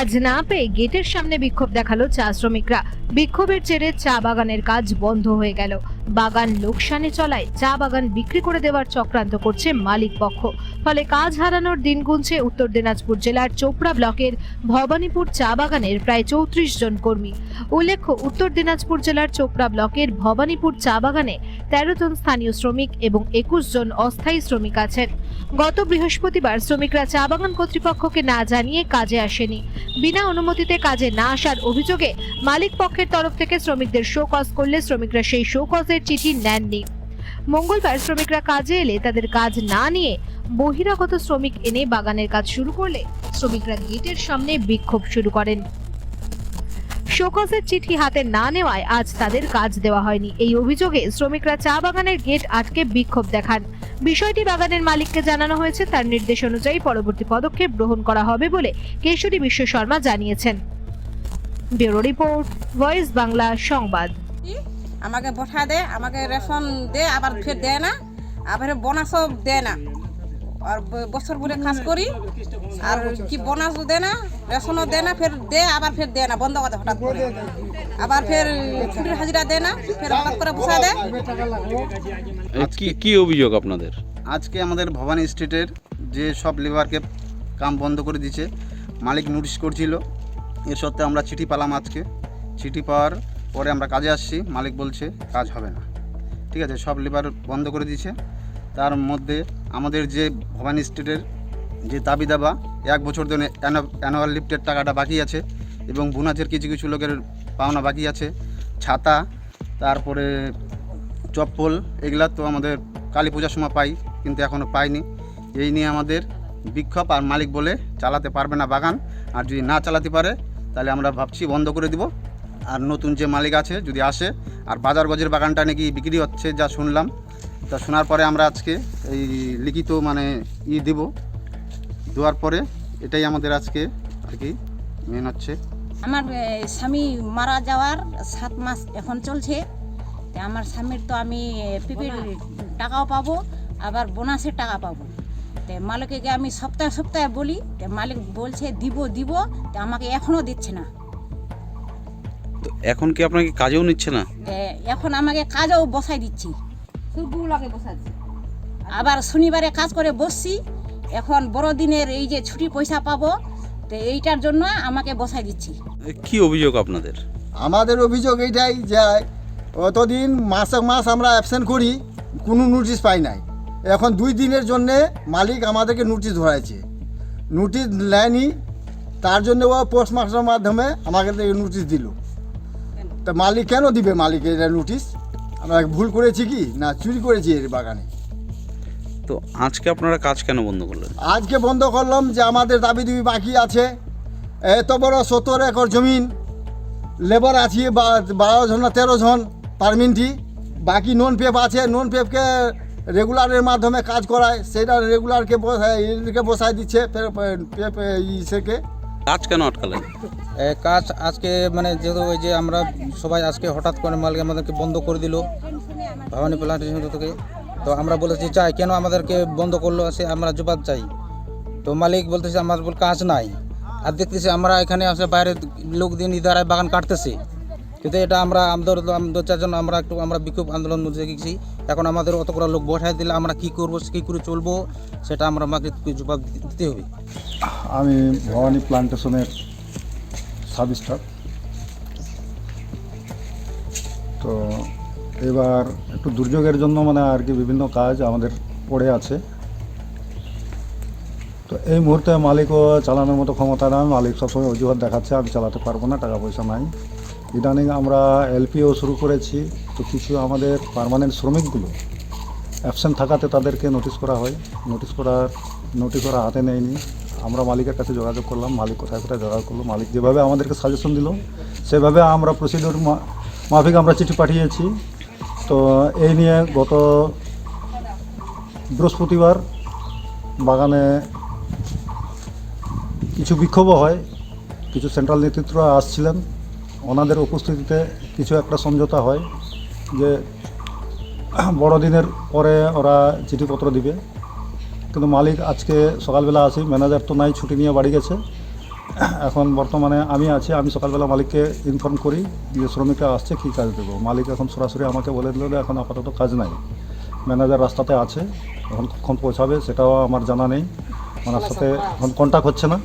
কাজ না পেয়ে গেটের সামনে বিক্ষোভ দেখাল চা শ্রমিকরা। বিক্ষোভের জেরে চা বাগানের কাজ বন্ধ হয়ে গেল। বাগান লোকসানে চলায় চা বাগান বিক্রি করে দেওয়ার চক্রান্ত করছে মালিক পক্ষ। ফলে কাজ হারানোর দিন গুনছে উত্তর দিনাজপুর জেলার চোপড়া ব্লকের ভবানীপুর চা বাগানের প্রায় চৌত্রিশ জন কর্মী। উল্লেখ্য, উত্তর দিনাজপুর জেলার চোপড়া ব্লকের ভবানীপুর চা বাগানে তেরো জন স্থানীয় শ্রমিক এবং একুশ জন অস্থায়ী শ্রমিক আছেন। গত বৃহস্পতিবার শ্রমিকরা চা বাগান কর্তৃপক্ষকে না জানিয়ে কাজে আসেনি। বিনা অনুমতিতে কাজে না আসার অভিযোগে মালিক পক্ষের তরফ থেকে শ্রমিকদের শো কজ করলে শ্রমিকরা সেই শো কজের চিঠি নেননি। মঙ্গলবার শ্রমিকরা কাজে এলে তাদের কাজ না নিয়ে বহিরাগত শ্রমিক এনে বাগানের কাজ শুরু করলে শ্রমিকরা গেটের সামনে বিক্ষোভ শুরু করেন। শোকজের চিঠি হাতে না নেওয়ায় আজ তাদের কাজ দেওয়া হয়নি। এই অভিযোগে শ্রমিকরা চা বাগানের গেট আটকে বিক্ষোভ দেখান। বিষয়টি বাগানের মালিককে জানানো হয়েছে। তার নির্দেশ অনুযায়ী পরবর্তী পদক্ষেপ গ্রহণ করা হবে বলে কেশরী বিশ্ব শর্মা জানিয়েছেন। ব্যুরো রিপোর্ট, ভয়েস বাংলা সংবাদ। আমাকে বঠা দেয় আমাকে রেশন দে আবার ফের দেয় না আবার বোনাসও দেয় না। আর বছর ভরে কাজ করি আর কি বোনাসও দেয় না রেশনও দেয় না ফের দে আবার ফের দেয় না বন্ধ করে হঠাৎ করে। আবার ফের ছুটির হাজিরা দেয় না ফের হঠাৎ করে বসা দেয়। কি কি অভিযোগ আপনাদের? আজকে আমাদের ভবানী স্ট্রিটের যে সব লেবারকে কাম বন্ধ করে দিয়েছে মালিক নোটিশ করছিল। এর সত্ত্বে আমরা চিঠি পেলাম আজকে। চিঠি পাওয়ার পরে আমরা কাজে আসছি, মালিক বলছে কাজ হবে না। ঠিক আছে, সব লেবার বন্ধ করে দিয়েছে। তার মধ্যে আমাদের যে ভবানী স্ট্রিটের যে দাবি দাবা এক বছর ধরে অ্যানুয়াল লিফটের টাকাটা বাকি আছে এবং বোনাসের কিছু কিছু লোকের পাওনা বাকি আছে। ছাতা, তারপরে চপ্পল, এগুলা তো আমাদের কালী পূজার সময় পাই, কিন্তু এখনও পাইনি। এই নিয়ে আমাদের বিক্ষোভ, আর মালিক বলে চালাতে পারবে না বাগান। আর যদি না চালাতে পারে, তাহলে আমরা ভাবছি বন্ধ করে দিব। আর নতুন যে মালিক আছে যদি আসে, আর বাজার গজের বাগানটা নাকি বিক্রি হচ্ছে, যা শুনলাম। তা শোনার পরে আমরা আজকে এই লিখিত মানে ই দিব। দেওয়ার পরে এটাই আমাদের আজকে আর কি মেন হচ্ছে। আমার স্বামী মারা যাওয়ার সাত মাস এখন চলছে। আমার স্বামীর তো আমি পিপির টাকাও পাবো, আবার বোনাসের টাকা পাবো। তো মালিককে আমি সপ্তাহে সপ্তাহে বলি মালিক বলছে দিব দিব, তো আমাকে এখনও দিচ্ছে না। এখন কি আপনাকে কাজেও নিচ্ছে না? এখন আমাকে কাজও বসাই দিচ্ছি। আবার শনিবারে কাজ করে বসছি এখন বড়দিনের এই যে ছুটি পয়সা পাবো তো এইটার জন্য আমাকে বসাই দিচ্ছি। কি অভিযোগ আপনাদের? আমাদের অভিযোগ এইটাই যে অতদিন মাসে মাস আমরা অ্যাবসেন্ট করি কোনো নোটিশ পাই নাই। এখন দুই দিনের জন্যে মালিক আমাদেরকে নোটিশ ধরাইছে। নোটিশ নেয়নি তার জন্য ও পোস্ট মাস্টারের মাধ্যমে আমাকে নোটিশ দিল। তা মালিক কেন দিবে মালিক এটা নোটিশ আমরা ভুল করেছি কি? না চুরি করেছি এর বাগানে। তো আজকে আপনারা কাজ কেন বন্ধ করলেন? আজকে বন্ধ করলাম যে আমাদের দাবি দাবি বাকি আছে। এত বড় সত্তর একর জমিন লেবার আছে বা- বারো জন না তেরো জন পারমিনটি বাকি নন পেপ আছে নন পেপকে রেগুলারের মাধ্যমে কাজ করায় সেটা রেগুলারকে বসায় বসায় দিচ্ছে ইসেকে কাজ কেন আটকালেন? কাজ আজকে মানে যেহেতু ওই যে আমরা সবাই আজকে হঠাৎ করে মালকে আমাদেরকে বন্ধ করে দিল, ভবানী প্লান্টেশন থেকে। তো আমরা বলেছি, চাই, কেন আমাদেরকে বন্ধ করল? আছে আমরা জবাব চাই। তো মালিক বলতেছে, আমার কাজ নাই। আর দেখতেছি, আমরা এখানে আসে বাইরে লোক দিন ইদারায় বাগান কাটতেছি। কিন্তু এটা আমরা আমাদের দু চারজন আমরা একটু, আমরা বিক্ষোভ আন্দোলন মধ্যে গেছি এখন আমাদের অত করে লোক বসাই দিলে আমরা কী করব কী করে চলবো, সেটা আমরা আমাকে জবাব দিতে হবে। আমি ভবানী প্লান্টেশনের সাব স্টাফ তো এবার একটু দুর্যোগের জন্য মানে আর কি বিভিন্ন কাজ আমাদের পড়ে আছে। তো এই মুহূর্তে মালিকও চালানোর মতো ক্ষমতা নাই, মালিক সবসময় অজুহাত দেখাচ্ছে, আমি চালাতে পারব না, টাকা পয়সা নাই। ইদানিং আমরা এলপিও শুরু করেছি, তো কিছু আমাদের পার্মানেন্ট শ্রমিকগুলো অ্যাবসেন্ট থাকাতে তাদেরকে নোটিশ করা হয়। নোটিশ করার নোটিশ করা হাতে নেয়নি। আমরা মালিকের কাছে যোগাযোগ করলাম, মালিক কোথায় কোথায় যোগাযোগ করল, মালিক যেভাবে আমাদেরকে সাজেশন দিল, সেভাবে আমরা প্রসিডিওর মাফিক আমরা চিঠি পাঠিয়েছি। তো এই নিয়ে গত বৃহস্পতিবার বাগানে কিছু বিক্ষোভও হয়, কিছু সেন্ট্রাল নেতৃত্বরা আসছিলেন। ওনাদের উপস্থিতিতে কিছু একটা সমঝোতা হয় যে বড়দিনের পরে ওরা চিঠিপত্র দিবে। কিন্তু মালিক আজকে সকালবেলা আসি ম্যানেজার তো নাই ছুটি নিয়ে বাড়ি গেছে। এখন বর্তমানে আমি আছি আমি সকালবেলা মালিককে ইনফর্ম করি যে শ্রমিকরা আসছে কী কাজ দেবো। মালিক এখন সরাসরি আমাকে বলে দিল এখন আপাতত কাজ নাই। ম্যানেজার রাস্তাতে আছে এখন কখন পৌঁছাবে সেটাও আমার জানা নেই। ওনার সাথে এখন কন্ট্যাক্ট হচ্ছে না।